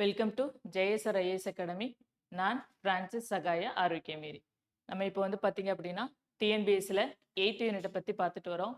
Welcome to Jeyasar IAS academy நான் Francis Sahaya Arockiamary நம்ம இப்போ வந்து பார்த்தீங்க அப்படின்னா டிஎன்பிஎஸ்சில் எயித் யூனிட்டை பற்றி பார்த்துட்டு வரோம்.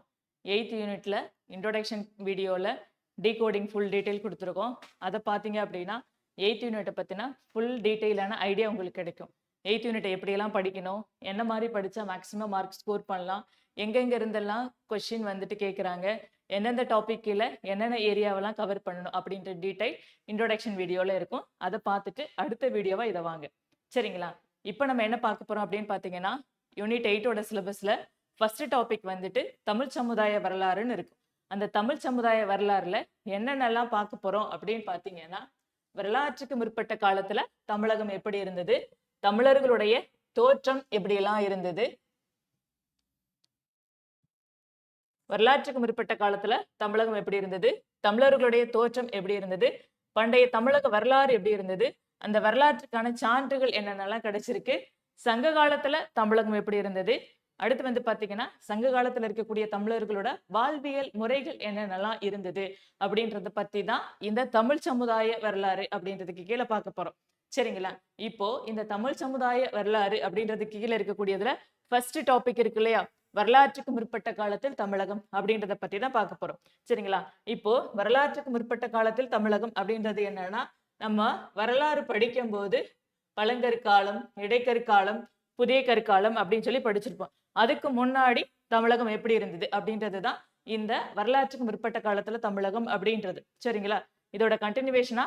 எயித் யூனிட்டில் இன்ட்ரோடக்ஷன் வீடியோவில் டீகோடிங் ஃபுல் டீட்டெயில் கொடுத்துருக்கோம். அதை பார்த்தீங்க அப்படின்னா எயித் யூனிட்டை பற்றினா ஃபுல் டீட்டெயிலான ஐடியா உங்களுக்கு கிடைக்கும். எயித் யூனிட்டை எப்படியெல்லாம் படிக்கணும்? என்ன மாதிரி படித்தா மேக்ஸிமம் மார்க் ஸ்கோர் பண்ணலாம்? எங்கெங்கே இருந்தெல்லாம் கொஷின் வந்துட்டு கேட்குறாங்க எந்தெந்த டாப்பிக்கில் என்னென்ன ஏரியாவெல்லாம் கவர் பண்ணணும் அப்படின்ற டீட்டெயில் இன்ட்ரோடக்ஷன் வீடியோவில் இருக்கும். அதை பார்த்துட்டு அடுத்த வீடியோவாக இதை வாங்க. சரிங்களா? இப்போ நம்ம என்ன பார்க்க போகிறோம் அப்படின்னு பார்த்தீங்கன்னா யூனிட் எயிட்டோட சிலபஸில் ஃபஸ்ட்டு டாபிக் வந்துட்டு தமிழ் சமுதாய வரலாறுன்னு இருக்கும். அந்த தமிழ் சமுதாய வரலாறுல என்னென்னலாம் பார்க்க போகிறோம் அப்படின்னு பார்த்தீங்கன்னா வரலாற்றுக்கு முற்பட்ட காலத்தில் தமிழகம் எப்படி இருந்தது? தமிழர்களுடைய தோற்றம் எப்படியெல்லாம் இருந்தது? வரலாற்றுக்கு முற்பட்ட காலத்துல தமிழகம் எப்படி இருந்தது? தமிழர்களுடைய தோற்றம் எப்படி இருந்தது? பண்டைய தமிழக வரலாறு எப்படி இருந்தது? அந்த வரலாற்றுக்கான சான்றுகள் என்னென்னலாம் கிடைச்சிருக்கு? சங்க காலத்துல தமிழகம் எப்படி இருந்தது? அடுத்து வந்து பாத்தீங்கன்னா சங்க காலத்துல இருக்கக்கூடிய தமிழர்களோட வாழ்வியல் முறைகள் என்னென்னலாம் இருந்தது? அப்படின்றத பத்தி தான் இந்த தமிழ் சமுதாய வரலாறு அப்படின்றதுக்கு கீழே பார்க்க போறோம். சரிங்களா? இப்போ இந்த தமிழ் சமுதாய வரலாறு அப்படின்றதுக்கு கீழே இருக்கக்கூடியதுல ஃபர்ஸ்ட் டாபிக் இருக்கு இல்லையா? வரலாற்றுக்கு முற்பட்ட காலத்தில் தமிழகம் அப்படின்றத பத்தி தான் பார்க்க போறோம். சரிங்களா? இப்போ வரலாற்றுக்கு முற்பட்ட காலத்தில் தமிழகம் அப்படின்றது என்னன்னா நம்ம வரலாறு படிக்கும் போது பழங்கற்காலம் இடைக்கற்காலம் புதிய கற்காலம் அப்படின்னு சொல்லி படிச்சிருப்போம். அதுக்கு முன்னாடி தமிழகம் எப்படி இருந்தது அப்படின்றது தான் இந்த வரலாற்றுக்கு முற்பட்ட காலத்துல தமிழகம் அப்படின்றது. சரிங்களா? இதோட கண்டினியூவேஷனா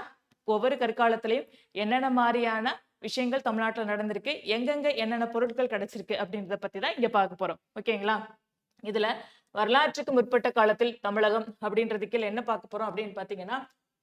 ஒவ்வொரு கற்காலத்திலையும் என்னென்ன மாதிரியான விஷயங்கள் தமிழ்நாட்டில் நடந்திருக்கு. எங்கெங்க என்னென்ன பொருட்கள் கிடைச்சிருக்கு அப்படின்றத பத்தி தான் இங்க பார்க்க போறோம். ஓகேங்களா? இதுல வரலாற்றுக்கு முற்பட்ட காலத்தில் தமிழகம் அப்படின்றதுக்கு என்ன பார்க்க போறோம் அப்படின்னு பாத்தீங்கன்னா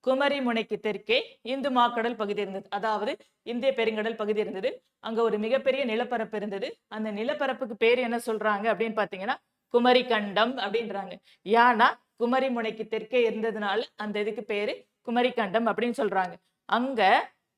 குமரி முனைக்கு தெற்கே இந்து மாக்கடல் பகுதி இருந்தது. அதாவது இந்திய பெருங்கடல் பகுதி இருந்தது. அங்க ஒரு மிகப்பெரிய நிலப்பரப்பு இருந்தது. அந்த நிலப்பரப்புக்கு பேர் என்ன சொல்றாங்க அப்படின்னு பாத்தீங்கன்னா குமரி கண்டம் அப்படின்றாங்க. ஏன்னா குமரி முனைக்கு தெற்கே இருந்ததுனால அந்த இதுக்கு பேரு குமரி கண்டம் அப்படின்னு சொல்றாங்க. அங்க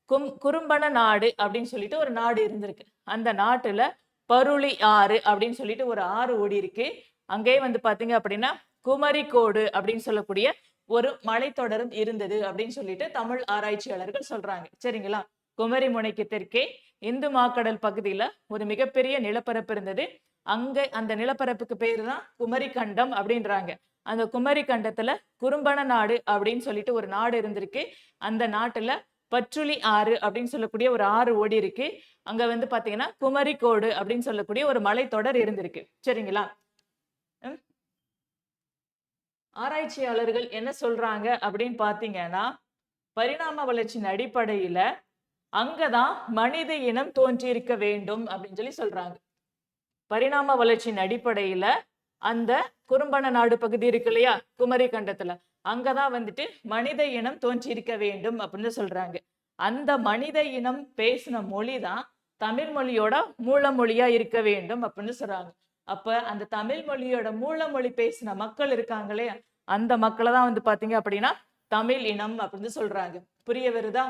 கும் குறும்பன நாடு அப்படின்னு சொல்லிட்டு ஒரு நாடு இருந்திருக்கு. அந்த நாட்டுல பருளி ஆறு அப்படின்னு சொல்லிட்டு ஒரு ஆறு ஓடி இருக்கு அங்கேயே வந்து பாத்தீங்க அப்படின்னா குமரிக்கோடு அப்படின்னு சொல்லக்கூடிய ஒரு மலைத்தொடரும் இருந்தது அப்படின்னு சொல்லிட்டு தமிழ் ஆராய்ச்சியாளர்கள் சொல்றாங்க. சரிங்களா? குமரி முனைக்கு தெற்கே இந்து மாக்கடல் பகுதியில ஒரு மிகப்பெரிய நிலப்பரப்பு இருந்தது. அங்க அந்த நிலப்பரப்புக்கு பேரு தான் குமரி கண்டம் அப்படின்றாங்க. அந்த குமரி கண்டத்துல குறும்பன நாடு அப்படின்னு சொல்லிட்டு ஒரு நாடு இருந்திருக்கு. அந்த நாட்டுல பற்றுளி ஆறு அப்படின்னு சொல்லக்கூடிய ஒரு ஆறு ஓடி இருக்கு. அங்க வந்து பாத்தீங்கன்னா குமரிக்கோடு அப்படின்னு சொல்லக்கூடிய ஒரு மலைத்தொடர் இருந்திருக்கு. சரிங்களா? ம்? ஆராய்ச்சியாளர்கள் என்ன சொல்றாங்க அப்படின்னு பாத்தீங்கன்னா பரிணாம வளர்ச்சியின் அடிப்படையில அங்கதான் மனித இனம் தோன்றியிருக்க வேண்டும் அப்படின்னு சொல்லி சொல்றாங்க. பரிணாம வளர்ச்சியின் அடிப்படையில அந்த குறும்பன நாடு பகுதி இருக்கு இல்லையா? குமரி கண்டத்துல. அங்கதான் வந்துட்டு மனித இனம் தோன்றியிருக்க வேண்டும் அப்படின்னு சொல்றாங்க. அந்த மனித இனம் பேசின மொழி தான் தமிழ் மொழியோட மூல மொழியா இருக்க வேண்டும் அப்படின்னு சொல்றாங்க. அப்ப அந்த தமிழ் மொழியோட மூல மொழி பேசின மக்கள் இருக்காங்களே அந்த மக்களை தான் வந்து பாத்தீங்க அப்படின்னா தமிழ் இனம் அப்படின்னு சொல்றாங்க. புரிய வருதா?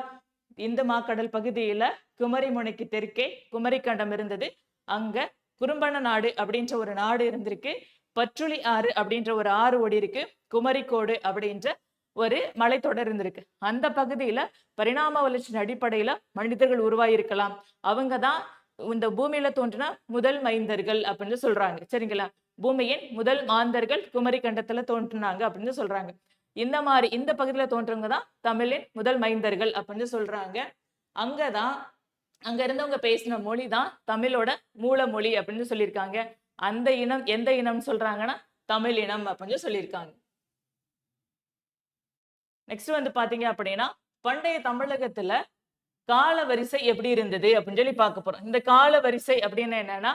இந்த மாக்கடல் பகுதியில குமரி முனைக்கு தெற்கே குமரி கண்டம் இருந்தது. அங்க குறும்பன நாடு அப்படின்ற ஒரு நாடு இருந்திருக்கு. பற்றுளி ஆறு அப்படின்ற ஒரு ஆறு ஓடி இருக்கு. குமரிக்கோடு அப்படின்ற ஒரு மலைத்தொடர் இருந்திருக்கு. அந்த பகுதியில பரிணாம வளர்ச்சியின் அடிப்படையில மனிதர்கள் உருவாயிருக்கலாம். அவங்க தான் இந்த பூமியில தோன்றின முதல் மைந்தர்கள் அப்படின்னு சொல்றாங்க. சரிங்களா? பூமியின் முதல் மாந்தர்கள் குமரி கண்டத்துல தோன்றினாங்க அப்படின்னு சொல்றாங்க. இந்த மாதிரி இந்த பகுதியில தோன்றவங்க தான் தமிழின் முதல் மைந்தர்கள் அப்படின்னு சொல்றாங்க. அங்கதான் அங்க இருந்தவங்க பேசின மொழி தான் தமிழோட மூல மொழி அப்படின்னு சொல்லியிருக்காங்க. அந்த இனம் எந்த இனம்னு சொல்றாங்கன்னா தமிழ் இனம் அப்படின்னு சொல்லியிருக்காங்க. நெக்ஸ்ட் வந்து பாத்தீங்க அப்படின்னா பண்டைய தமிழகத்துல கால வரிசை எப்படி இருந்தது அப்படின்னு சொல்லி பார்க்க போறோம். இந்த கால வரிசை அப்படின்னு என்னன்னா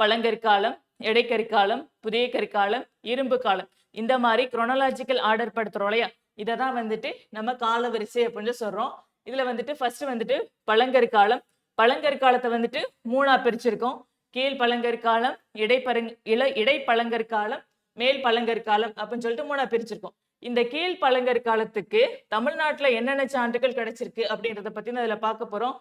பழங்கற்காலம் இடைக்கற்காலம் புதிய கற்காலம் இரும்பு காலம். இந்த மாதிரி குரோனாலஜிக்கல் ஆர்டர் படுத்துறோம் இல்லையா? இதை தான் வந்துட்டு நம்ம கால வரிசை அப்படின்னு சொல்றோம். இதுல வந்துட்டு ஃபர்ஸ்ட் வந்துட்டு பழங்கற்காலம் பழங்கற்காலத்தை வந்துட்டு மூணா பிரிச்சிருக்கோம். கீழ் பழங்கற்காலம் இடைப்பரங் இள இடைப்பழங்கற்காலம் மேல் பழங்கற்காலம் அப்படின்னு சொல்லிட்டு மூணா பிரிச்சிருக்கோம். இந்த கீழ் பழங்கற்காலத்துக்கு தமிழ்நாட்டுல என்னென்ன சான்றுகள் கிடைச்சிருக்கு அப்படின்றத பத்தி அதுல பார்க்க போறோம்.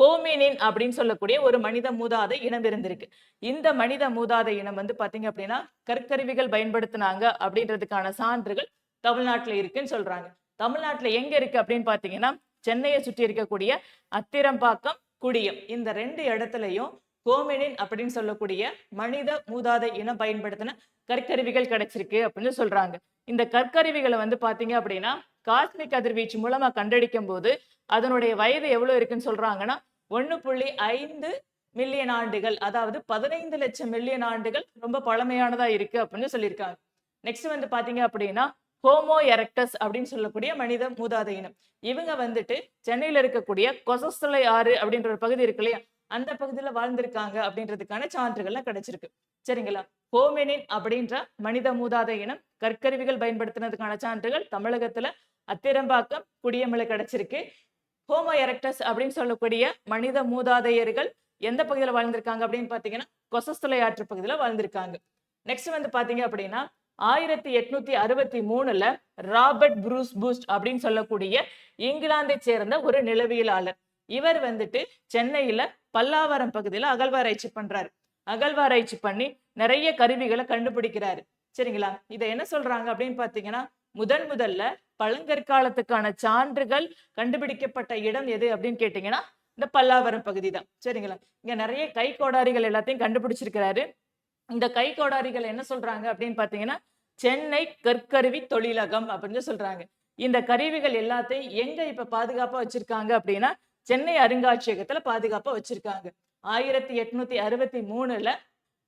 கோமினின் அப்படின்னு சொல்லக்கூடிய ஒரு மனித மூதாதை இனம் இருந்திருக்கு. இந்த மனித மூதாதை இனம் வந்து பாத்தீங்க அப்படின்னா கற்கருவிகள் பயன்படுத்தினாங்க அப்படின்றதுக்கான சான்றுகள் தமிழ்நாட்டுல இருக்குன்னு சொல்றாங்க. தமிழ்நாட்டுல எங்க இருக்கு அப்படின்னு பாத்தீங்கன்னா சென்னையை சுற்றி இருக்கக்கூடிய அத்திரம்பாக்கம் குடியம். இந்த ரெண்டு இடத்துலையும் கோமினின் அப்படின்னு சொல்லக்கூடிய மனித மூதாதை இனம் பயன்படுத்தின கற்கருவிகள் கிடைச்சிருக்கு அப்படின்னு சொல்றாங்க. இந்த கற்கருவிகளை வந்து பாத்தீங்க அப்படின்னா காஸ்மிக் கதிர்வீச்சு மூலமா கண்டடிக்கும் போது அதனுடைய வயது எவ்வளவு இருக்குன்னு சொல்றாங்கன்னா ஒண்ணு புள்ளி ஐந்து மில்லியன் ஆண்டுகள் அதாவது பதினைந்து லட்சம் மில்லியன் ஆண்டுகள் ரொம்ப பழமையானதா இருக்கு அப்படின்னு சொல்லியிருக்காங்க. நெக்ஸ்ட் வந்து பாத்தீங்க அப்படின்னா ஹோமோ எரக்டஸ் அப்படின்னு சொல்லக்கூடிய மனித மூதாதை இனம். இவங்க வந்துட்டு சென்னையில இருக்கக்கூடிய கொசஸ்தலை ஆறு அப்படின்ற ஒரு பகுதி இருக்கு இல்லையா? அந்த பகுதியில வாழ்ந்திருக்காங்க அப்படின்றதுக்கான சான்றுகள்லாம் கிடைச்சிருக்கு. சரிங்களா? ஹோமெனின் அப்படின்ற மனித மூதாதை இனம் கற்கருவிகள் பயன்படுத்தினதுக்கான சான்றுகள் தமிழகத்துல அத்திரம்பாக்கம் குடியமலை கிடைச்சிருக்கு. ஹோமோ எரக்டஸ் அப்படின்னு சொல்லக்கூடிய மனித மூதாதையர்கள் எந்த பகுதியில் வாழ்ந்திருக்காங்க அப்படின்னு பார்த்தீங்கன்னா கொசஸ்தலை ஆற்று பகுதியில் வாழ்ந்திருக்காங்க. நெக்ஸ்ட் வந்து பார்த்தீங்க அப்படின்னா ஆயிரத்தி எட்நூத்தி அறுபத்தி மூணுல ராபர்ட் ப்ரூஸ் பூஸ்ட் அப்படின்னு சொல்லக்கூடிய இங்கிலாந்தை சேர்ந்த ஒரு நிலவியலாளர். இவர் வந்துட்டு சென்னையில பல்லாவரம் பகுதியில அகழ்வாராய்ச்சி பண்றாரு. அகழ்வாராய்ச்சி பண்ணி நிறைய கருவிகளை கண்டுபிடிக்கிறாரு. சரிங்களா? இதை என்ன சொல்றாங்க அப்படின்னு பாத்தீங்கன்னா முதன் முதல்ல பழங்கற்காலத்துக்கான சான்றுகள் கண்டுபிடிக்கப்பட்ட இடம் எது அப்படின்னு கேட்டீங்கன்னா இந்த பல்லாவரம் பகுதி தான். சரிங்களா? இங்க நிறைய கை கோடாரிகள் எல்லாத்தையும் கண்டுபிடிச்சிருக்கிறாரு. இந்த கை கோடாரிகள் என்ன சொல்றாங்க அப்படின்னு பாத்தீங்கன்னா சென்னை கற்கருவி தொழிலகம் அப்படின்னு சொல்றாங்க. இந்த கருவிகள் எல்லாத்தையும் எங்க இப்ப பாதுகாப்பா வச்சிருக்காங்க அப்படின்னா சென்னை அருங்காட்சியகத்துல பாதுகாப்பா வச்சிருக்காங்க. ஆயிரத்தி எட்நூத்தி அறுபத்தி மூணுல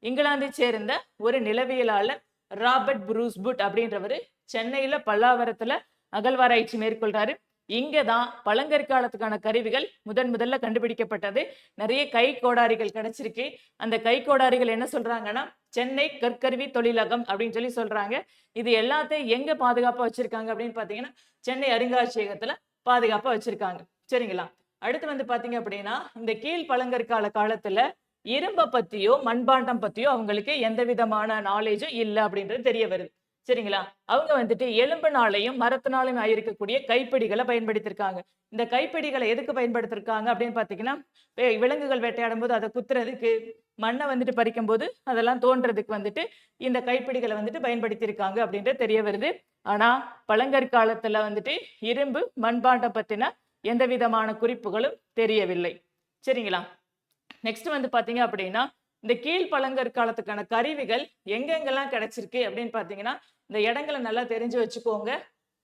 இங்கிலாந்தை சேர்ந்த ஒரு நிலவியலாளர் ராபர்ட் புரூஸ்புட் அப்படின்றவர் சென்னையில பல்லாவரத்துல அகழ்வாராய்ச்சி மேற்கொள்றாரு. இங்கதான் பழங்கற்காலத்துக்கான கருவிகள் முதன் முதல்ல கண்டுபிடிக்கப்பட்டது. நிறைய கை கோடாரிகள் கிடைச்சிருக்கு. அந்த கை கோடாரிகள் என்ன சொல்றாங்கன்னா சென்னை கற்கருவி தொழிலகம் அப்படின்னு சொல்லி சொல்றாங்க. இது எல்லாத்தையும் எங்க பாதுகாப்பா வச்சிருக்காங்க அப்படின்னு பாத்தீங்கன்னா சென்னை அருங்காட்சியகத்துல பாதுகாப்பா வச்சிருக்காங்க. சரிங்களா? அடுத்து வந்து பாத்தீங்க அப்படின்னா இந்த கீழ் பழங்கற்கால காலத்துல இரும்பை பத்தியோ மண்பாண்டம் பத்தியோ அவங்களுக்கு எந்த விதமான நாலேஜும் இல்லை அப்படின்றது தெரிய வருது. சரிங்களா? அவங்க வந்துட்டு எலும்புனாலையும் மரத்தினாலையும் ஆயிருக்கக்கூடிய கைப்பிடிகளை பயன்படுத்தியிருக்காங்க இந்த கைப்பிடிகளை எதுக்கு பயன்படுத்திருக்காங்க அப்படின்னு பாத்தீங்கன்னா விலங்குகள் வேட்டையாடும் போது அதை குத்துறதுக்கு மண்ணை வந்துட்டு பறிக்கும் போது அதெல்லாம் தோன்றதுக்கு வந்துட்டு இந்த கைப்பிடிகளை வந்துட்டு பயன்படுத்தியிருக்காங்க அப்படின்றது தெரிய வருது. ஆனா பழங்கற்காலத்துல வந்துட்டு இரும்பு மண்பாண்டம் பத்தின எந்த விதமான குறிப்புகளும் தெரியவில்லை. சரிங்களா? நெக்ஸ்ட் வந்து பாத்தீங்க அப்படின்னா இந்த கீழ் பழங்கற்காலத்துக்கான கருவிகள் எங்கெங்கெல்லாம் கிடைச்சிருக்கு அப்படின்னு பாத்தீங்கன்னா இந்த இடங்களை நல்லா தெரிஞ்சு வச்சுக்கோங்க.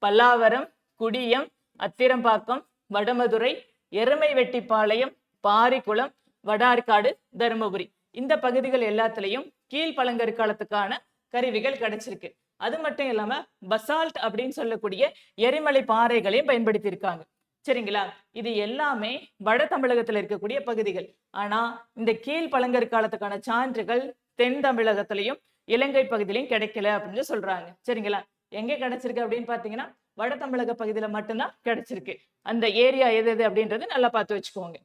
பல்லாவரம் குடியம் அத்திரம்பாக்கம் வடமதுரை எருமை வெட்டிப்பாளையம் பாரிக்குளம் வடார்காடு தருமபுரி. இந்த பகுதிகள் எல்லாத்துலயும் கீழ் பழங்கற்காலத்துக்கான கருவிகள் கிடைச்சிருக்கு. அது மட்டும் இல்லாம பசால்ட் அப்படின்னு சொல்லக்கூடிய எரிமலை பாறைகளையும் பயன்படுத்தியிருக்காங்க. சரிங்களா? இது எல்லாமே வட தமிழகத்துல இருக்கக்கூடிய பகுதிகள். ஆனா இந்த கீழ் பழங்கற்காலத்துக்கான சான்றுகள் தென் தமிழகத்திலையும் இலங்கை பகுதியிலையும் கிடைக்கல அப்படின்னு சொல்றாங்க. சரிங்களா? எங்க கிடைச்சிருக்கு அப்படின்னு பாத்தீங்கன்னா வட தமிழக பகுதியில மட்டும்தான் கிடைச்சிருக்கு. அந்த ஏரியா எது எது அப்படின்றது நல்லா பார்த்து வச்சுக்கோங்க.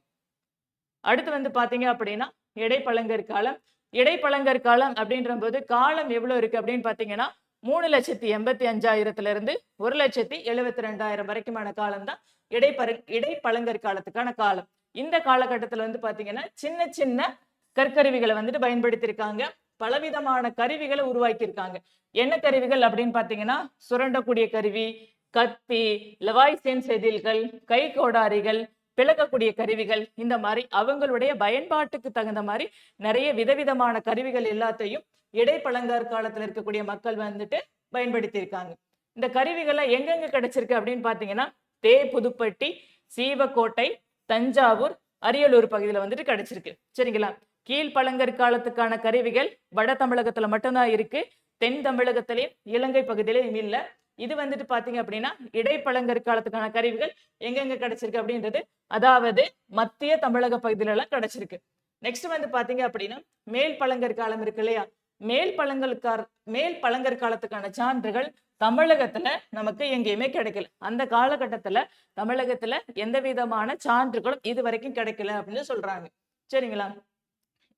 அடுத்து வந்து பாத்தீங்க அப்படின்னா இடைப்பழங்கற்காலம் இடைப்பழங்கற்காலம் அப்படின்ற போது காலம் எவ்வளவு இருக்கு அப்படின்னு பாத்தீங்கன்னா மூணு லட்சத்தி எண்பத்தி அஞ்சாயிரத்துல இருந்து ஒரு லட்சத்தி எழுபத்தி ரெண்டாயிரம் வரைக்குமான காலம் தான் இடைப்பரு இடைப்பழங்கற் காலத்துக்கான காலம். இந்த காலகட்டத்துல வந்து பாத்தீங்கன்னா சின்ன சின்ன கற்கருவிகளை வந்துட்டு பயன்படுத்தியிருக்காங்க பலவிதமான கருவிகளை உருவாக்கியிருக்காங்க. என்ன கருவிகள் அப்படின்னு பாத்தீங்கன்னா சுரண்டக்கூடிய கருவி கத்தி லவாய்சேன் செதில்கள் கை கோடாரிகள் பிளக்கக்கூடிய கருவிகள் இந்த மாதிரி அவங்களுடைய பயன்பாட்டுக்கு தகுந்த மாதிரி நிறைய விதவிதமான கருவிகள் எல்லாத்தையும் இடைப்பழங்கற்காலத்துல இருக்கக்கூடிய மக்கள் வந்துட்டு பயன்படுத்தியிருக்காங்க. இந்த கருவிகள்லாம் எங்கெங்க கிடைச்சிருக்கு அப்படின்னு பாத்தீங்கன்னா தே புதுப்பட்டி சீவக்கோட்டை தஞ்சாவூர் அரியலூர் பகுதியில வந்துட்டு கிடைச்சிருக்கு. சரிங்களா? கீழ் பழங்கற்காலத்துக்கான கருவிகள் வட தமிழகத்துல மட்டும்தான் இருக்கு. தென் தமிழகத்திலையும் இலங்கை பகுதியிலையும் இல்லை. இது வந்துட்டு பாத்தீங்க அப்படின்னா இடைப்பழங்கற்காலத்துக்கான கருவிகள் எங்கெங்க கிடைச்சிருக்கு அப்படின்றது அதாவது மத்திய தமிழக பகுதியில எல்லாம் கிடைச்சிருக்கு. நெக்ஸ்ட் வந்து பாத்தீங்க அப்படின்னா மேல் பழங்கற்காலம் இருக்கு இல்லையா? மேல் பழங்கற்கார் மேல் பழங்கற்காலத்துக்கான சான்றுகள் தமிழகத்துல நமக்கு எங்கேயுமே கிடைக்கல. அந்த காலகட்டத்துல தமிழகத்துல எந்த விதமான சான்றுகளும் இது வரைக்கும் கிடைக்கல அப்படின்னு சொல்றாங்க. சரிங்களா?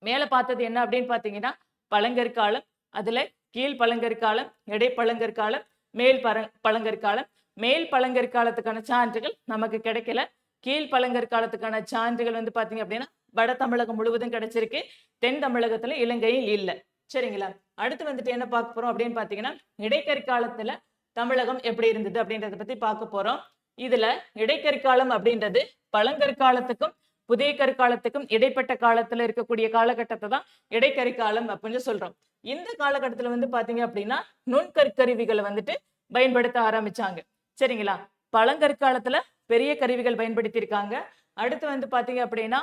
மேல பார்த்தது என்ன அப்படின்னு பாத்தீங்கன்னா பழங்கற்காலம் அதுல கீழ் பழங்கற்காலம் இடைப்பழங்கற்காலம் மேல் பர பழங்கற்காலம். மேல் பழங்கற்காலத்துக்கான சான்றுகள் நமக்கு கிடைக்கல. கீழ் பழங்கற்காலத்துக்கான சான்றுகள் வந்து பாத்தீங்க அப்படின்னா வட தமிழகம் முழுவதும் கிடைச்சிருக்கு. தென் தமிழகத்துல இலங்கையில் இல்ல. சரிங்களா? அடுத்து வந்துட்டு என்ன பார்க்க போறோம் அப்படின்னு பாத்தீங்கன்னா இடைக்கற்காலத்துல தமிழகம் எப்படி இருந்தது அப்படின்றத பத்தி பார்க்க போறோம். இதுல இடைக்கற்காலம் அப்படின்றது பழங்கற்காலத்துக்கும் புதிய கற்காலத்துக்கும் இடைப்பட்ட காலத்துல இருக்கக்கூடிய காலகட்டத்தை தான் இடைக்கற்காலம் அப்படின்னு சொல்றோம். இந்த காலகட்டத்துல வந்து பாத்தீங்க அப்படின்னா நுண்கற்கருவிகளை வந்துட்டு பயன்படுத்த ஆரம்பிச்சாங்க. சரிங்களா? பழங்கற்காலத்துல பெரிய கருவிகள் பயன்படுத்தியிருக்காங்க. அடுத்து வந்து பாத்தீங்க அப்படின்னா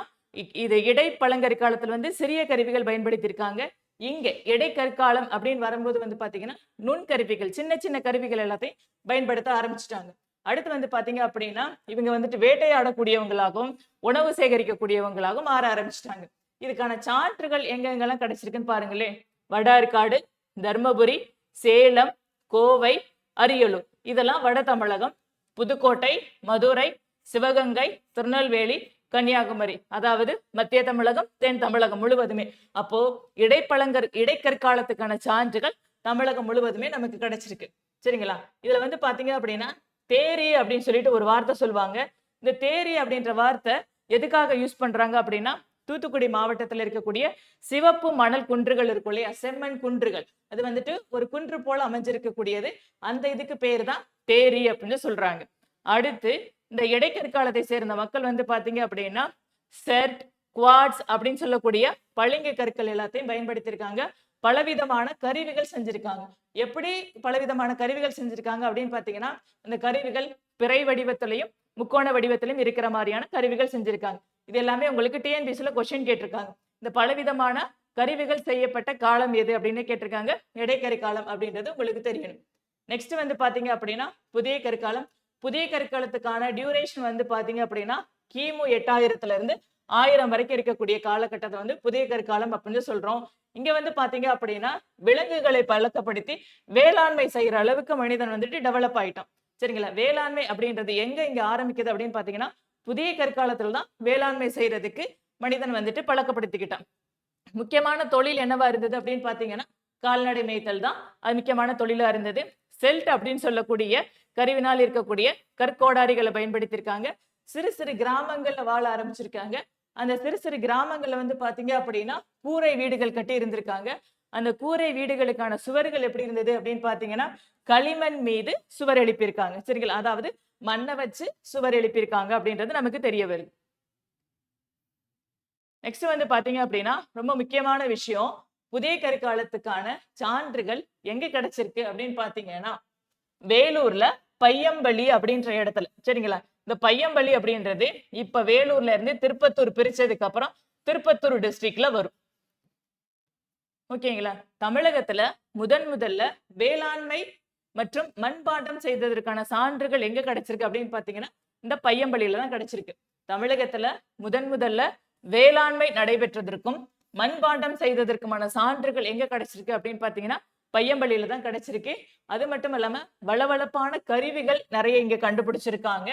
இது இடை பழங்கற்காலத்துல வந்து சிறிய கருவிகள் பயன்படுத்தியிருக்காங்க. இங்க இடைக்கற்காலம் அப்படின்னு வரும்போது வந்து பாத்தீங்கன்னா நுண்கருவிகள் சின்ன சின்ன கருவிகள் எல்லாத்தையும் பயன்படுத்த ஆரம்பிச்சிட்டாங்க. அடுத்து வந்து பாத்தீங்க அப்படின்னா இவங்க வந்துட்டு வேட்டையாடக்கூடியவங்களாகவும் உணவு சேகரிக்கக்கூடியவங்களாகவும் மாற ஆரம்பிச்சிட்டாங்க. இதுக்கான சான்றுகள் எங்கெங்கெல்லாம் கிடைச்சிருக்குன்னு பாருங்களேன். வடார்காடு தர்மபுரி சேலம் கோவை அரியலூர். இதெல்லாம் வட தமிழகம் புதுக்கோட்டை மதுரை சிவகங்கை திருநெல்வேலி கன்னியாகுமரி. அதாவது மத்திய தமிழகம் தென் தமிழகம் முழுவதுமே. அப்போ இடைப்பழங்கர் இடைக்கற்காலத்துக்கான சான்றுகள் தமிழகம் முழுவதுமே நமக்கு கிடைச்சிருக்கு. சரிங்களா? இதுல வந்து பாத்தீங்க அப்படின்னா தேரி அப்படின்னு சொல்லிட்டு ஒரு வார்த்தை சொல்லுவாங்க. இந்த தேரி அப்படின்ற வார்த்தை எதுக்காக யூஸ் பண்றாங்க அப்படின்னா தூத்துக்குடி மாவட்டத்தில் இருக்கக்கூடிய சிவப்பு மணல் குன்றுகள் இருக்கும் இல்லையா? செம்மண் குன்றுகள். அது வந்துட்டு ஒரு குன்று போல அமைஞ்சிருக்கக்கூடியது. அந்த இதுக்கு பேர் தான் தேரி அப்படின்னு சொல்றாங்க. அடுத்து இந்த இடைக்கற்காலத்தை சேர்ந்த மக்கள் வந்து பாத்தீங்க அப்படின்னா செர்ட் குவாட்ஸ் அப்படின்னு சொல்லக்கூடிய பளிங்கு கற்கள் எல்லாத்தையும் பயன்படுத்தியிருக்காங்க. பலவிதமான கருவிகள் செஞ்சிருக்காங்க. எப்படி பலவிதமான கருவிகள் செஞ்சிருக்காங்க அப்படின்னு பாத்தீங்கன்னா அந்த கருவிகள் பிறை வடிவத்திலையும் முக்கோண வடிவத்திலும் இருக்கிற மாதிரியான கருவிகள் செஞ்சிருக்காங்க. இது எல்லாமே உங்களுக்கு டிஎன்பிசியில் கொஸ்டின் கேட்டிருக்காங்க. இந்த பலவிதமான கருவிகள் செய்யப்பட்ட காலம் எது அப்படின்னு கேட்டிருக்காங்க. இடைக்கரை காலம் அப்படின்றது உங்களுக்கு தெரியணும். நெக்ஸ்ட் வந்து பாத்தீங்க அப்படின்னா புதிய கற்காலம் புதிய கற்காலத்துக்கான டியூரேஷன் வந்து பாத்தீங்க அப்படின்னா கிமு எட்டாயிரத்துல இருந்து ஆயிரம் வரைக்கும் இருக்கக்கூடிய காலகட்டத்தை வந்து புதிய கற்காலம் அப்படின்னு சொல்றோம். இங்க வந்து பாத்தீங்க அப்படின்னா விலங்குகளை பழக்கப்படுத்தி வேளாண்மை செய்யற அளவுக்கு மனிதன் வந்துட்டு டெவலப் ஆயிட்டான். சரிங்களா? வேளாண்மை அப்படின்றது எங்க இங்க ஆரம்பிக்குது அப்படின்னு பாத்தீங்கன்னா புதிய கற்காலத்துல தான் வேளாண்மை செய்யறதுக்கு மனிதன் வந்துட்டு பழக்கப்படுத்திக்கிட்டான். முக்கியமான தொழில் என்னவா இருந்தது அப்படின்னு பாத்தீங்கன்னா கால்நடை மேய்த்தல் தான் அது முக்கியமான தொழிலா இருந்தது. செல்ட் அப்படின்னு சொல்லக்கூடிய கருவினால் இருக்கக்கூடிய கற்கோடாரிகளை பயன்படுத்தியிருக்காங்க. சிறு சிறு கிராமங்கள்ல வாழ ஆரம்பிச்சிருக்காங்க. அந்த சிறு சிறு கிராமங்கள்ல வந்து பாத்தீங்க அப்படின்னா கூரை வீடுகள் கட்டி இருந்திருக்காங்க. அந்த கூரை வீடுகளுக்கான சுவர்கள் எப்படி இருந்தது அப்படின்னு பாத்தீங்கன்னா களிமண் மீது சுவர் எழுப்பியிருக்காங்க. சரிங்களா? அதாவது மண்ணை வச்சு சுவர் எழுப்பியிருக்காங்க அப்படின்றது நமக்கு தெரிய வருது. நெக்ஸ்ட் வந்து பாத்தீங்க அப்படின்னா ரொம்ப முக்கியமான விஷயம் புதிய கருக்காலத்துக்கான சான்றுகள் எங்க கிடைச்சிருக்கு அப்படின்னு பாத்தீங்கன்னா வேலூர்ல பையம்பள்ளி அப்படின்ற இடத்துல. சரிங்களா? இந்த பையம்பள்ளி அப்படின்றது இப்ப வேலூர்ல இருந்து திருப்பத்தூர் பிரிச்சதுக்கு அப்புறம் திருப்பத்தூர் டிஸ்ட்ரிக்ட்ல வரும். ஓகேங்களா? தமிழகத்துல முதன் முதல்ல வேளாண்மை மற்றும் மண்பாண்டம் செய்ததற்கான சான்றுகள் எங்க கிடைச்சிருக்கு அப்படின்னு பாத்தீங்கன்னா இந்த பையம்பள்ளியில தான் கிடைச்சிருக்கு. தமிழகத்துல முதன் முதல்ல வேளாண்மை நடைபெற்றதற்கும் மண்பாண்டம் செய்ததற்குமான சான்றுகள் எங்க கிடைச்சிருக்கு அப்படின்னு பாத்தீங்கன்னா பையம்பள்ளியில தான் கிடைச்சிருக்கு. அது மட்டும் இல்லாம வளவளப்பான கருவிகள் நிறைய இங்க கண்டுபிடிச்சிருக்காங்க.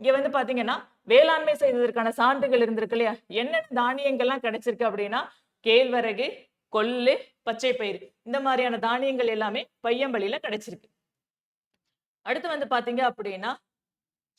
இங்க வந்து பாத்தீங்கன்னா வேளாண்மை செய்ததற்கான சான்றுகள் இருந்திருக்கு இல்லையா? என்னென்ன தானியங்கள்லாம் கிடைச்சிருக்கு அப்படின்னா கேழ்வரகு கொள்ளு பச்சை பயிறு இந்த மாதிரியான தானியங்கள் எல்லாமே பையம்பள்ளியில கிடைச்சிருக்கு. அடுத்து வந்து பார்த்தீங்க அப்படின்னா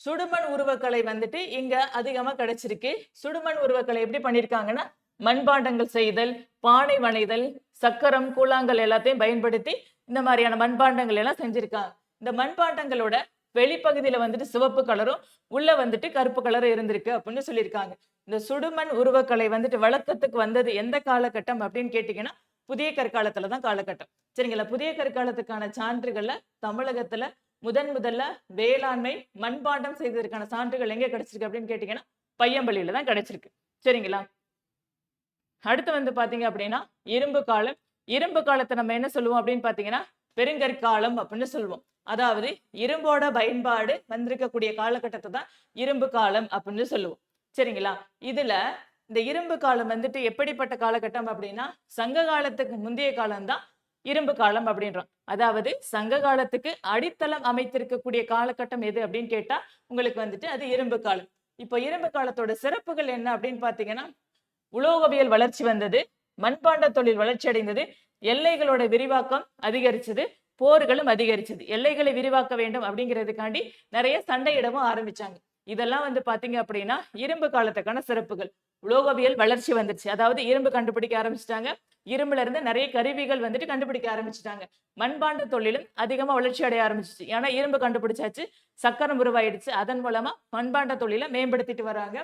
சுடுமண் உருவக்கலை வந்துட்டு இங்க அதிகமா கிடைச்சிருக்கு. சுடுமண் உருவக்கலை எப்படி பண்ணிருக்காங்கன்னா மண்பாண்டங்கள் செய்தல் பானை வணைதல் சக்கரம் கூழாங்கல் எல்லாத்தையும் பயன்படுத்தி இந்த மாதிரியான மண்பாண்டங்கள் எல்லாம் செஞ்சிருக்காங்க. இந்த மண்பாண்டங்களோட வெளிப்பகுதியில வந்துட்டு சிவப்பு கலரும் உள்ள வந்துட்டு கருப்பு கலரும் இருந்திருக்கு அப்படின்னு சொல்லியிருக்காங்க. இந்த சுடுமண் உருவக்கலை வந்துட்டு வழக்கத்துக்கு வந்தது எந்த காலகட்டம் அப்படின்னு கேட்டீங்கன்னா புதிய கற்காலத்துல தான் காலகட்டம். சரிங்களா? புதிய கற்காலத்துக்கான சான்றுகள்ல தமிழகத்துல முதன் முதல்ல வேளாண்மை மண்பாண்டம் செய்ததற்கான சான்றுகள் எங்க கிடைச்சிருக்கு அப்படின்னு கேட்டீங்கன்னா பையம்பள்ளியில தான் கிடைச்சிருக்கு. சரிங்களா? அடுத்து வந்து பாத்தீங்க அப்படின்னா இரும்பு காலம். இரும்பு காலத்தை நம்ம என்ன சொல்லுவோம் அப்படின்னு பாத்தீங்கன்னா பெருங்கற்காலம் அப்படின்னு சொல்லுவோம். அதாவது இரும்போட பயன்பாடு வந்திருக்கக்கூடிய காலகட்டத்தை தான் இரும்பு காலம் அப்படின்னு சொல்லுவோம். சரிங்களா? இதுல இந்த இரும்பு காலம் வந்துட்டு எப்படிப்பட்ட காலகட்டம் அப்படின்னா சங்க காலத்துக்கு முந்தைய காலம் தான் இரும்பு காலம் அப்படின்றோம். அதாவது சங்க காலத்துக்கு அடித்தளம் அமைத்திருக்கக்கூடிய காலகட்டம் எது அப்படின்னு கேட்டா உங்களுக்கு வந்துட்டு அது இரும்பு காலம். இப்போ இரும்பு காலத்தோட சிறப்புகள் என்ன அப்படின்னு பாத்தீங்கன்னா உலோகவியல் வளர்ச்சி வந்தது மண்பாண்ட தொழில் வளர்ச்சி அடைந்தது எல்லைகளோட விரிவாக்கம் அதிகரிச்சது போர்களும் அதிகரிச்சது. எல்லைகளை விரிவாக்க வேண்டும் அப்படிங்கிறதுக்காண்டி நிறைய சண்டையிடவும் ஆரம்பிச்சாங்க. இதெல்லாம் வந்து பாத்தீங்க அப்படின்னா இரும்பு காலத்துக்கான சிறப்புகள். உலோகவியல் வளர்ச்சி வந்துருச்சு. அதாவது இரும்பு கண்டுபிடிக்க ஆரம்பிச்சிட்டாங்க. இரும்புல இருந்து நிறைய கருவிகள் வந்துட்டு கண்டுபிடிக்க ஆரம்பிச்சிட்டாங்க. மண்பாண்ட தொழிலும் அதிகமா வளர்ச்சி அடைய ஆரம்பிச்சிச்சு. ஏன்னா இரும்பு கண்டுபிடிச்சாச்சு. சக்கரம் உருவாயிடுச்சு. அதன் மூலமா மண்பாண்ட தொழிலை மேம்படுத்திட்டு வராங்க.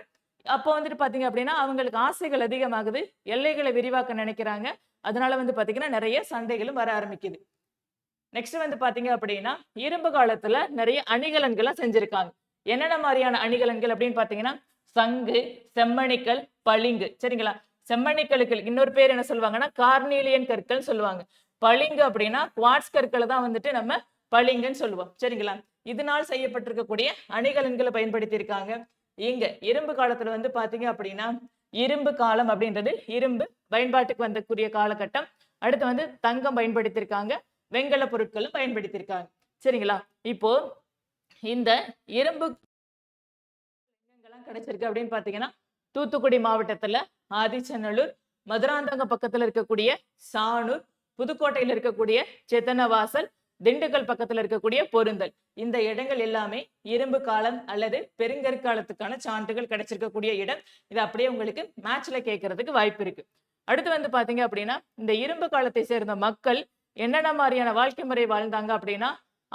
அப்போ வந்துட்டு பாத்தீங்க அப்படின்னா அவங்களுக்கு ஆசைகள் அதிகமாகுது. எல்லைகளை விரிவாக்க நினைக்கிறாங்க. அதனால வந்து பாத்தீங்கன்னா நிறைய சண்டைகளும் வர ஆரம்பிக்குது. நெக்ஸ்ட் வந்து பாத்தீங்க அப்படின்னா இரும்பு காலத்துல நிறைய அணிகலன்களை செஞ்சிருக்காங்க. என்னென்ன மாதிரியான அணிகலன்கள் அப்படின்னு பார்த்தீங்கன்னா சங்கு செம்மணிக்கல் பளிங்கு. சரிங்களா? செம்மணிக்கலுக்கு இன்னொரு பேர் என்ன சொல்லுவாங்கன்னா கார்னீலியன் கற்கள் சொல்லுவாங்க. பளிங்கு அப்படின்னா குவாட்ஸ் கற்களை தான் வந்துட்டு நம்ம பளிங்குன்னு சொல்லுவோம். சரிங்களா? இதனால் செய்யப்பட்டிருக்கக்கூடிய அணிகலன்களை பயன்படுத்தி இருக்காங்க இங்க இரும்பு காலத்துல வந்து பாத்தீங்க அப்படின்னா இரும்பு காலம் அப்படின்றது இரும்பு பயன்பாட்டுக்கு வந்தக்கூடிய காலகட்டம். அடுத்து வந்து தங்கம் பயன்படுத்தியிருக்காங்க. வெண்கல பொருட்களும் பயன்படுத்தியிருக்காங்க. சரிங்களா? இப்போ இந்த இரும்பு கிடைச்சிருக்கு அப்படின்னு பாத்தீங்கன்னா தூத்துக்குடி மாவட்டத்துல ஆதிச்சநல்லூர் மதுராந்தகம் பக்கத்துல இருக்கக்கூடிய சானூர் புதுக்கோட்டையில இருக்கக்கூடிய செத்தனவாசல் திண்டுக்கல் பக்கத்துல இருக்கக்கூடிய பொருந்தல். இந்த இடங்கள் எல்லாமே இரும்பு காலம் அல்லது பெருங்கற்காலத்துக்கான சான்றுகள் கிடைச்சிருக்கக்கூடிய இடம். இது அப்படியே உங்களுக்கு மேட்ச்ல கேட்கறதுக்கு வாய்ப்பு இருக்கு. அடுத்து வந்து பாத்தீங்க அப்படின்னா இந்த இரும்பு காலத்தை சேர்ந்த மக்கள் என்னென்ன மாதிரியான வாழ்க்கை முறை வாழ்ந்தாங்க அப்படின்னா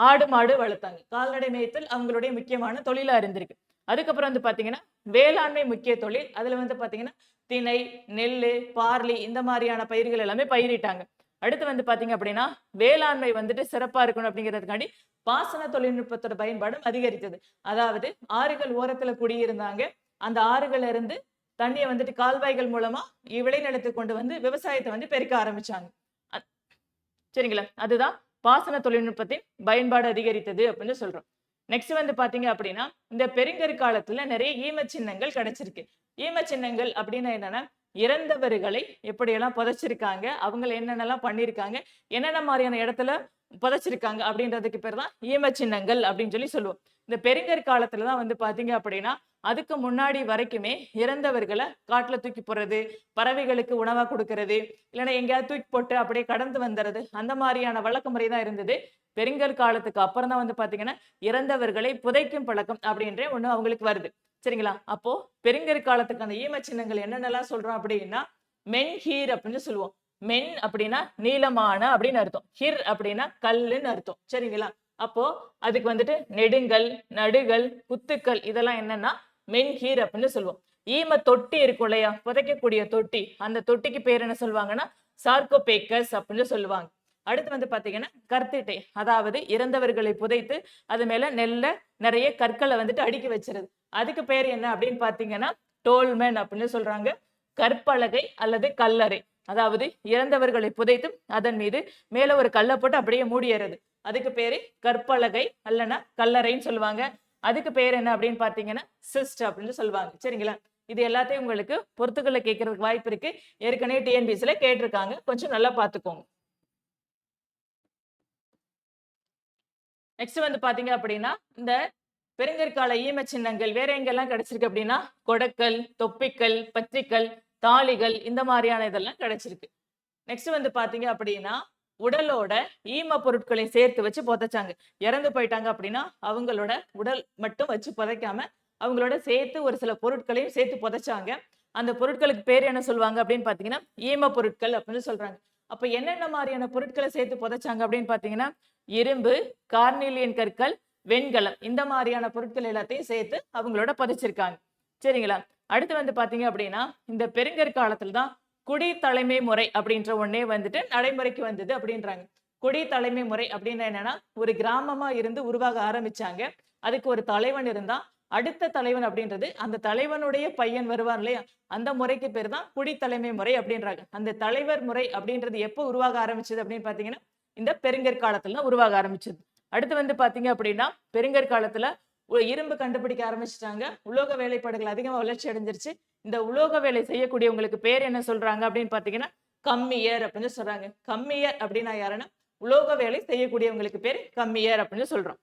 ஆடு மாடு வளர்த்தாங்க. கால்நடை மேய்த்தல் அவங்களுடைய முக்கியமான தொழிலா இருந்திருக்கு. அதுக்கப்புறம் வந்து பாத்தீங்கன்னா வேளாண்மை முக்கிய தொழில். அதுல வந்து பாத்தீங்கன்னா திணை நெல் பார்லி இந்த மாதிரியான பயிர்கள் எல்லாமே பயிரிட்டாங்க. அடுத்து வந்து பாத்தீங்க அப்படின்னா வேளாண்மை வந்துட்டு சிறப்பா இருக்கணும் அப்படிங்கிறதுக்காண்டி பாசன தொழில்நுட்பத்தோட பயன்பாடும் அதிகரித்தது. அதாவது ஆறுகள் ஓரத்துல குடியிருந்தாங்க. அந்த ஆறுகள்ல இருந்து தண்ணியை வந்துட்டு கால்வாய்கள் மூலமா விளைநிலத்துக்கு கொண்டு வந்து விவசாயத்தை வந்து பெருக்க ஆரம்பிச்சாங்க. சரிங்களா? அதுதான் பாசன தொழில்நுட்பத்தின் பயன்பாடு அதிகரித்தது அப்படின்னு சொல்றோம். நெக்ஸ்ட் வந்து பாத்தீங்க அப்படின்னா இந்த பெருங்கற்காலத்துல நிறைய ஈம சின்னங்கள் கிடைச்சிருக்கு. ஈம சின்னங்கள் அப்படின்னா என்னன்னா இறந்தவர்களை எப்படியெல்லாம் புதைச்சிருக்காங்க அவங்களை என்னென்னலாம் பண்ணியிருக்காங்க என்னென்ன மாதிரியான இடத்துல புதைச்சிருக்காங்க அப்படின்றதுக்கு பேர் தான் ஈம சின்னங்கள் அப்படின்னு சொல்லி சொல்லுவோம். இந்த பெருங்கற்காலத்துல தான் வந்து பாத்தீங்க அப்படின்னா அதுக்கு முன்னாடி வரைக்குமே இறந்தவர்களை காட்டுல தூக்கி போடுறது பறவைகளுக்கு உணவா கொடுக்கறது இல்லைன்னா எங்கேயாவது தூக்கி போட்டு அப்படியே கடந்து வந்துடுறது அந்த மாதிரியான வழக்க முறை தான் இருந்தது. பெருங்கற்காலத்துக்கு அப்புறம் தான் வந்து பாத்தீங்கன்னா இறந்தவர்களை புதைக்கும் பழக்கம் அப்படின்ற ஒண்ணு அவங்களுக்கு வருது. சரிங்களா? அப்போ பெருங்கற்காலத்துக்கான ஈம சின்னங்கள் என்னென்னலாம் சொல்றோம் அப்படின்னா மென் ஹீர் அப்படின்னு சொல்லுவோம். மென் அப்படின்னா நீளமான அப்படின்னு அர்த்தம். ஹிர் அப்படின்னா கல்லுன்னு அர்த்தம். சரிங்களா? அப்போ அதுக்கு வந்துட்டு நெடுங்கல் நடுகள் குத்துக்கள் இதெல்லாம் என்னன்னா மென்ஹீர் அப்படின்னு சொல்லுவோம். ஈம தொட்டி இருக்கும் இல்லையா? புதைக்கக்கூடிய தொட்டி. அந்த தொட்டிக்கு பேர் என்ன சொல்லுவாங்கன்னா? சார்கோபேக்கஸ் அப்படின்னு சொல்லுவாங்க. அடுத்து வந்து பாத்தீங்கன்னா கர்த்திட்டை அதாவது இறந்தவர்களை புதைத்து அது மேல நெல்ல நிறைய கற்களை வந்துட்டு அடுக்கி வச்சிருது. அதுக்கு பேர் என்ன அப்படின்னு பாத்தீங்கன்னா? டோல்மென் அப்படின்னு சொல்றாங்க. கற்பலகை அல்லது கல்லறை. அதாவது இறந்தவர்களை புதைத்து அதன் மீது மேல ஒரு கல்லை போட்டு அப்படியே மூடிடுறது அதுக்கு பேரு கற்பலகை அல்லனா கல்லறைன்னு சொல்லுவாங்க. அதுக்கு பேர் என்ன அப்படின்னு பாத்தீங்கன்னா சிஸ்ட் அப்படின்னு சொல்லுவாங்க. சரிங்களா? இது எல்லாத்தையும் உங்களுக்கு பொறுத்துக்களை கேட்கறதுக்கு வாய்ப்பு இருக்கு. ஏற்கனவே டிஎன்பிசில கேட்டிருக்காங்க. கொஞ்சம் நல்லா பார்த்துக்கோங்க. நெக்ஸ்ட் வந்து பாத்தீங்க அப்படின்னா இந்த பெருங்கற்கால ஈம சின்னங்கள் வேற எங்கெல்லாம் கிடைச்சிருக்கு அப்படின்னா கொடக்கல் தொப்பிக்கல் பத்திரிக்கல் தாளிகள் இந்த மாதிரியான இதெல்லாம் கிடைச்சிருக்கு. நெக்ஸ்ட் வந்து பாத்தீங்க அப்படின்னா உடலோட ஈம பொருட்களை சேர்த்து வச்சு புதைச்சாங்க. இறந்து போயிட்டாங்க அப்படின்னா அவங்களோட உடல் மட்டும் வச்சு புதைக்காம அவங்களோட சேர்த்து ஒரு சில பொருட்களையும் சேர்த்து புதைச்சாங்க. அந்த பொருட்களுக்கு பேர் என்ன சொல்லுவாங்க அப்படின்னு பாத்தீங்கன்னா ஈம பொருட்கள் அப்படின்னு சொல்றாங்க. அப்ப என்னென்ன மாதிரியான பொருட்களை சேர்த்து புதைச்சாங்க அப்படின்னு பாத்தீங்கன்னா இரும்பு கார்னிலியன் கற்கள் வெண்கலம் இந்த மாதிரியான பொருட்கள் எல்லாத்தையும் சேர்த்து அவங்களோட புதைச்சிருக்காங்க. சரிங்களா? அடுத்து வந்து பார்த்தீங்க அப்படின்னா இந்த பெருங்கற்காலத்தில் தான் குடி தலைமை முறை அப்படின்ற ஒன்னே வந்துட்டு நடைமுறைக்கு வந்தது அப்படின்றாங்க. குடி தலைமை முறை அப்படின்னா என்னன்னா ஒரு கிராமமா இருந்து உருவாக ஆரம்பிச்சாங்க. அதுக்கு ஒரு தலைவன் இருந்தா அடுத்த தலைவன் அப்படின்றது அந்த தலைவனுடைய பையன் வருவான் இல்லையா? அந்த முறைக்கு பேர் தான் குடி தலைமை முறை அப்படின்றாங்க. அந்த தலைவர் முறை அப்படின்றது எப்போ உருவாக ஆரம்பிச்சது அப்படின்னு பாத்தீங்கன்னா இந்த பெருங்கற்காலத்துல தான் உருவாக ஆரம்பிச்சது. அடுத்து வந்து பாத்தீங்க அப்படின்னா பெருங்கற்காலத்துல இரும்பு கண்டுபிடிக்க ஆரம்பிச்சிட்டாங்க. உலோக வேலைப்பாடுகள் அதிகமாக வளர்ச்சி அடைஞ்சிருச்சு. இந்த உலோக வேலை செய்யக்கூடியவங்களுக்கு பேர் என்ன சொல்றாங்க அப்படின்னு பாத்தீங்கன்னா கம்மியர் அப்படின்னு சொல்றாங்க. கம்மியர் அப்படின்னா யாருன்னா உலோக வேலை செய்யக்கூடியவங்களுக்கு பேர் கம்மியர் அப்படின்னு சொல்றோம்.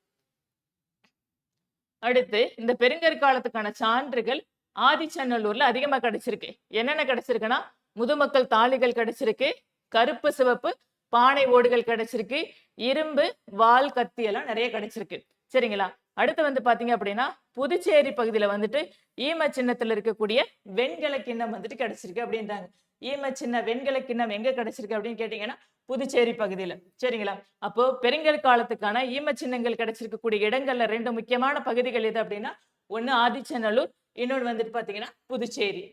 அடுத்து இந்த பெருங்கற்காலத்துக்கான சான்றுகள் ஆதிச்சநல்லூர்ல அதிகமா கிடைச்சிருக்கு. என்னென்ன கிடைச்சிருக்குன்னா முதுமக்கள் தாலிகள் கிடைச்சிருக்கு கருப்பு சிவப்பு பானை ஓடுகள் கிடைச்சிருக்கு இரும்பு வால் கத்தி எல்லாம் நிறைய கிடைச்சிருக்கு. சரிங்களா? அடுத்து வந்து பாத்தீங்க அப்படின்னா புதுச்சேரி பகுதியில வந்துட்டு ஈம சின்னத்துல இருக்கக்கூடிய வெண்கல கிண்ணம் வந்துட்டு கிடைச்சிருக்கு அப்படின்றாங்க. ஈம சின்ன வெண்கல கிண்ணம் எங்க கிடைச்சிருக்கு அப்படின்னு கேட்டீங்கன்னா புதுச்சேரி பகுதியில. சரிங்களா? அப்போ பெருங்கல் காலத்துக்கான ஈம சின்னங்கள் கிடைச்சிருக்கக்கூடிய இடங்கள்ல ரெண்டு முக்கியமான பகுதிகள் எது அப்படின்னா ஒண்ணு ஆதிச்சநல்லூர் இன்னொன்று வந்துட்டு பாத்தீங்கன்னா புதுச்சேரி.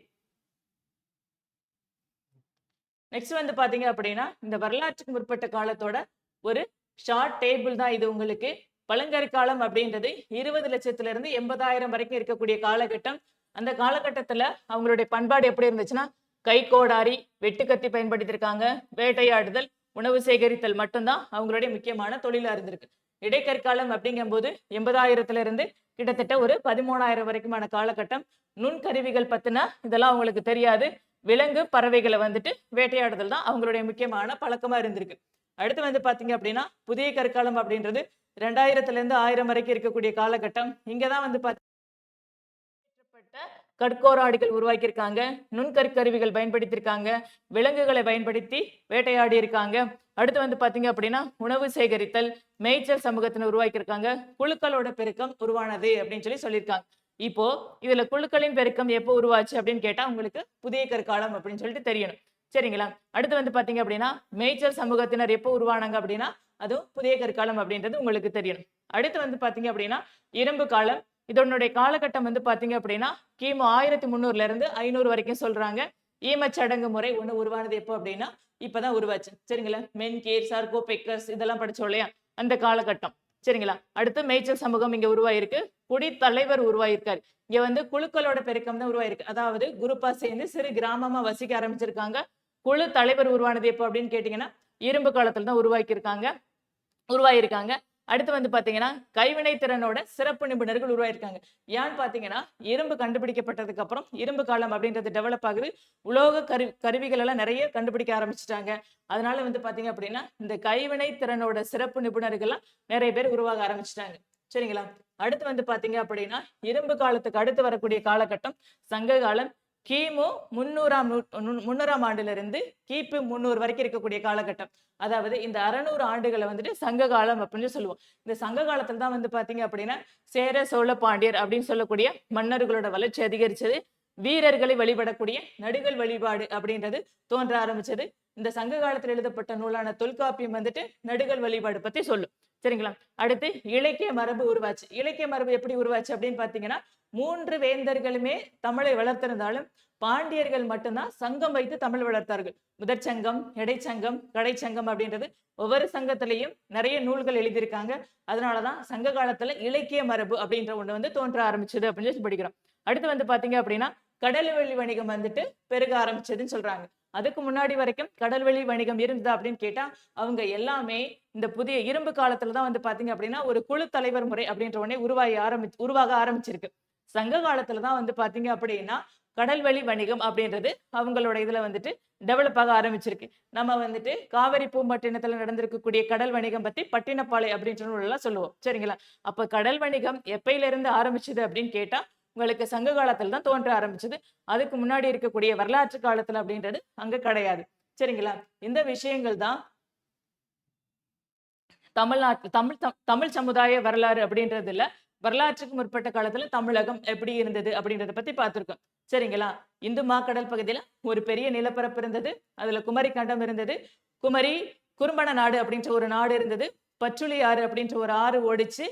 நெக்ஸ்ட் வந்து பாத்தீங்க அப்படின்னா இந்த வரலாற்றுக்கு முற்பட்ட காலத்தோட ஒரு ஷார்ட் டேபிள் தான் இது உங்களுக்கு பழங்கற்காலம் அப்படின்றது இருபது லட்சத்துல இருந்து எண்பதாயிரம் வரைக்கும் இருக்கக்கூடிய காலகட்டம். அந்த காலகட்டத்துல அவங்களுடைய பண்பாடு எப்படி இருந்துச்சுன்னா கை கோடாரி வெட்டுக்கத்தி பயன்படுத்தியிருக்காங்க. வேட்டையாடுதல் உணவு சேகரித்தல் மட்டும்தான் அவங்களுடைய முக்கியமான தொழிலா இருந்திருக்கு. இடைக்கற்காலம் அப்படிங்கும்போது எண்பதாயிரத்துல இருந்து கிட்டத்தட்ட ஒரு பதிமூணாயிரம் வரைக்குமான காலகட்டம். நுண்கருவிகள் பத்தின இதெல்லாம் அவங்களுக்கு தெரியாது. விலங்கு பறவைகளை வந்துட்டு வேட்டையாடுதல் தான் அவங்களுடைய முக்கியமான பழக்கமா இருந்திருக்கு. அடுத்து வந்து பாத்தீங்க அப்படின்னா புதிய கற்காலம் அப்படின்றது ரெண்டாயிரத்துல இருந்து ஆயிரம் வரைக்கும் இருக்கக்கூடிய காலகட்டம். இங்கதான் வந்து பாத்தீங்கன்னா கட்கோராடிகள் உருவாக்கியிருக்காங்க. நுண்கற்கருவிகள் பயன்படுத்தியிருக்காங்க. விலங்குகளை பயன்படுத்தி வேட்டையாடி இருக்காங்க அடுத்து வந்து பாத்தீங்க அப்படின்னா உணவு சேகரித்தல் மேய்ச்சல் சமூகத்தினை உருவாக்கியிருக்காங்க. குழுக்களோட பெருக்கம் உருவானது அப்படின்னு சொல்லி சொல்லியிருக்காங்க. இப்போ இதுல குழுக்களின் பெருக்கம் எப்போ உருவாச்சு அப்படின்னு கேட்டா உங்களுக்கு புதிய கற்காலம் அப்படின்னு சொல்லிட்டு தெரியணும். சரிங்களா? அடுத்து வந்து பாத்தீங்க அப்படின்னா மேய்ச்சல் சமூகத்தினர் எப்போ உருவானாங்க அப்படின்னா அதுவும் புதிய கற்காலம் அப்படின்றது உங்களுக்கு தெரியணும் அடுத்து வந்து பார்த்தீங்க அப்படின்னா இரும்பு காலம். இதனுடைய காலகட்டம் வந்து பார்த்தீங்க அப்படின்னா கிமு ஆயிரத்தி முந்நூறுல இருந்து ஐநூறு வரைக்கும் சொல்றாங்க. ஈமச்சடங்கு முறை ஒண்ணு உருவானது எப்போ அப்படின்னா இப்பதான் உருவாச்சு. சரிங்களா? மென்கேர் சார்கோ பெக்கர்ஸ் இதெல்லாம் படிச்சோம் இல்லையா? அந்த காலகட்டம். சரிங்களா? அடுத்து மேய்ச்சல் சமூகம் இங்க உருவாயிருக்கு. குடி தலைவர் உருவாயிருக்காரு. இங்க வந்து குழுக்களோட பெருக்கம் தான் உருவாயிருக்கு. அதாவது குரூப்பா சேர்ந்து சிறு கிராமமா வசிக்க ஆரம்பிச்சிருக்காங்க. குழு தலைவர் உருவானது எப்போ அப்படின்னு கேட்டிங்கன்னா இரும்பு காலத்தில் தான் உருவாக்கியிருக்காங்க. உருவாயிருக்காங்க. அடுத்து வந்து பார்த்தீங்கன்னா கைவினை திறனோட சிறப்பு நிபுணர்கள் உருவாயிருக்காங்க. ஏன்னு பார்த்தீங்கன்னா இரும்பு கண்டுபிடிக்கப்பட்டதுக்கு அப்புறம் இரும்பு காலம் அப்படின்றது டெவலப் ஆகுது. உலோக கரு கருவிகள் எல்லாம் நிறைய கண்டுபிடிக்க ஆரம்பிச்சிட்டாங்க. அதனால வந்து பார்த்தீங்க அப்படின்னா இந்த கைவினை திறனோட சிறப்பு நிபுணர்கள்லாம் நிறைய பேர் உருவாக ஆரம்பிச்சிட்டாங்க. சரிங்களா? அடுத்து வந்து பார்த்தீங்க அப்படின்னா இரும்பு காலத்துக்கு அடுத்து வரக்கூடிய காலகட்டம் சங்க காலம் கிமு முன்னூறாம் நூ முன்னூறாம் ஆண்டிலிருந்து கிபி முன்னூறு வரைக்கும் இருக்கக்கூடிய காலகட்டம். அதாவது இந்த அறநூறு ஆண்டுகளை வந்துட்டு சங்க காலம் அப்படின்னு சொல்லுவோம். இந்த சங்க காலத்துல தான் வந்து பாத்தீங்க அப்படின்னா சேர சோழ பாண்டியர் அப்படின்னு சொல்லக்கூடிய மன்னர்களோட வளர்ச்சி அதிகரிச்சது. வீரர்களை வழிபடக்கூடிய நடுகள் வழிபாடு அப்படின்றது தோன்ற ஆரம்பிச்சது. இந்த சங்க காலத்தில் எழுதப்பட்ட நூலான தொல்காப்பியம் வந்துட்டு நடுகள் வழிபாடு பத்தி சொல்லும். சரிங்களா? அடுத்து இலக்கிய மரபு உருவாச்சு. இலக்கிய மரபு எப்படி உருவாச்சு அப்படின்னு பாத்தீங்கன்னா மூன்று வேந்தர்களுமே தமிழை வளர்த்திருந்தாலும் பாண்டியர்கள் மட்டும்தான் சங்கம் வைத்து தமிழ் வளர்த்தார்கள். முதற் சங்கம் இடைச்சங்கம் கடைச்சங்கம் அப்படின்றது ஒவ்வொரு சங்கத்திலையும் நிறைய நூல்கள் எழுதியிருக்காங்க. அதனாலதான் சங்க காலத்துல இலக்கிய மரபு அப்படின்ற ஒண்ணு வந்து தோன்ற ஆரம்பிச்சது அப்படின்னு சொல்லி படிக்கிறோம். அடுத்து வந்து பாத்தீங்க அப்படின்னா கடல்வெளி வணிகம் வந்துட்டு பெருக ஆரம்பிச்சதுன்னு சொல்றாங்க. அதுக்கு முன்னாடி வரைக்கும் கடல்வெளி வணிகம் இருந்தது அப்படின்னு கேட்டா அவங்க எல்லாமே இந்த புதிய இரும்பு காலத்துல தான் வந்து பாத்தீங்க அப்படின்னா ஒரு குழு தலைவர் முறை அப்படின்ற உடனே உருவாகி ஆரம்பி உருவாக ஆரம்பிச்சிருக்கு. சங்க காலத்துல தான் வந்து பாத்தீங்க அப்படின்னா கடல்வெளி வணிகம் அப்படின்றது அவங்களோட இதுல வந்துட்டு டெவலப் ஆக ஆரம்பிச்சிருக்கு. நம்ம வந்துட்டு காவிரி பூம்பட்டினத்துல நடந்திருக்கக்கூடிய கடல் வணிகம் பத்தி பட்டினப்பாலை அப்படின்ற நூலெல்லாம் சொல்லுவோம். சரிங்களா? அப்ப கடல் வணிகம் எப்பையில இருந்து ஆரம்பிச்சது அப்படின்னு கேட்டா உங்களுக்கு சங்க காலத்துல தான் தோன்ற ஆரம்பிச்சது. அதுக்கு முன்னாடி இருக்கக்கூடிய வரலாற்று காலத்துல அப்படின்றது அங்க கிடையாது. சரிங்களா? இந்த விஷயங்கள் தான் தமிழ்நாட்டு தமிழ் தமிழ் சமுதாய வரலாறு அப்படின்றதுல வரலாற்றுக்கு முற்பட்ட காலத்துல தமிழகம் எப்படி இருந்தது அப்படின்றத பத்தி பார்த்திருக்கோம். சரிங்களா? இந்து மாக்கடல் பகுதியில ஒரு பெரிய நிலப்பரப்பு இருந்தது. அதுல குமரி கண்டம் இருந்தது. குமரி குறும்பன நாடு அப்படின்ற ஒரு நாடு இருந்தது. பச்சுளி ஆறு அப்படின்ற ஒரு ஆறு ஓடிச்சு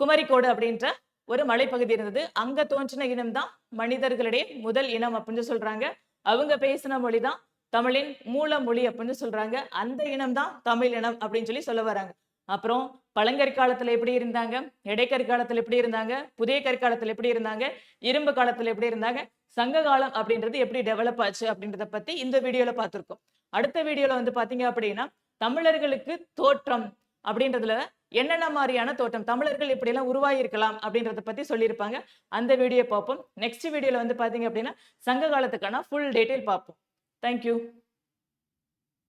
குமரிக்கோடு அப்படின்ற ஒரு மலைப்பகுதி இருந்தது. அங்க தோன்றின இனம் தான் மனிதர்களுடைய முதல் இனம் அப்படின்னு சொல்றாங்க. அவங்க பேசின மொழி தான் தமிழின் மூல மொழி அப்படின்னு சொல்றாங்க. அந்த இனம் தான் தமிழ் இனம் அப்படின்னு சொல்லி சொல்ல வராங்க. அப்புறம் பழங்கற்காலத்துல எப்படி இருந்தாங்க? இடைக்கற்காலத்துல எப்படி இருந்தாங்க? புதிய கற்காலத்துல எப்படி இருந்தாங்க? இரும்பு காலத்துல எப்படி இருந்தாங்க? சங்க காலம் அப்படின்றது எப்படி டெவலப் ஆச்சு அப்படின்றத பத்தி இந்த வீடியோல பார்த்துருக்கோம். அடுத்த வீடியோல வந்து பாத்தீங்க அப்படின்னா தமிழர்களுக்கு தோற்றம் அப்படின்றதுல என்னென்ன மாதிரியான தோற்றம் தமிழர்கள் இப்படியெல்லாம் உருவாகியிருக்கலாம் அப்படின்றத பத்தி சொல்லியிருப்பாங்க. அந்த வீடியோ பார்ப்போம். நெக்ஸ்ட் வீடியோல வந்து பாத்தீங்க அப்படின்னா சங்க காலத்துக்கான ஃபுல் டீட்டெயில் பார்ப்போம். Thank you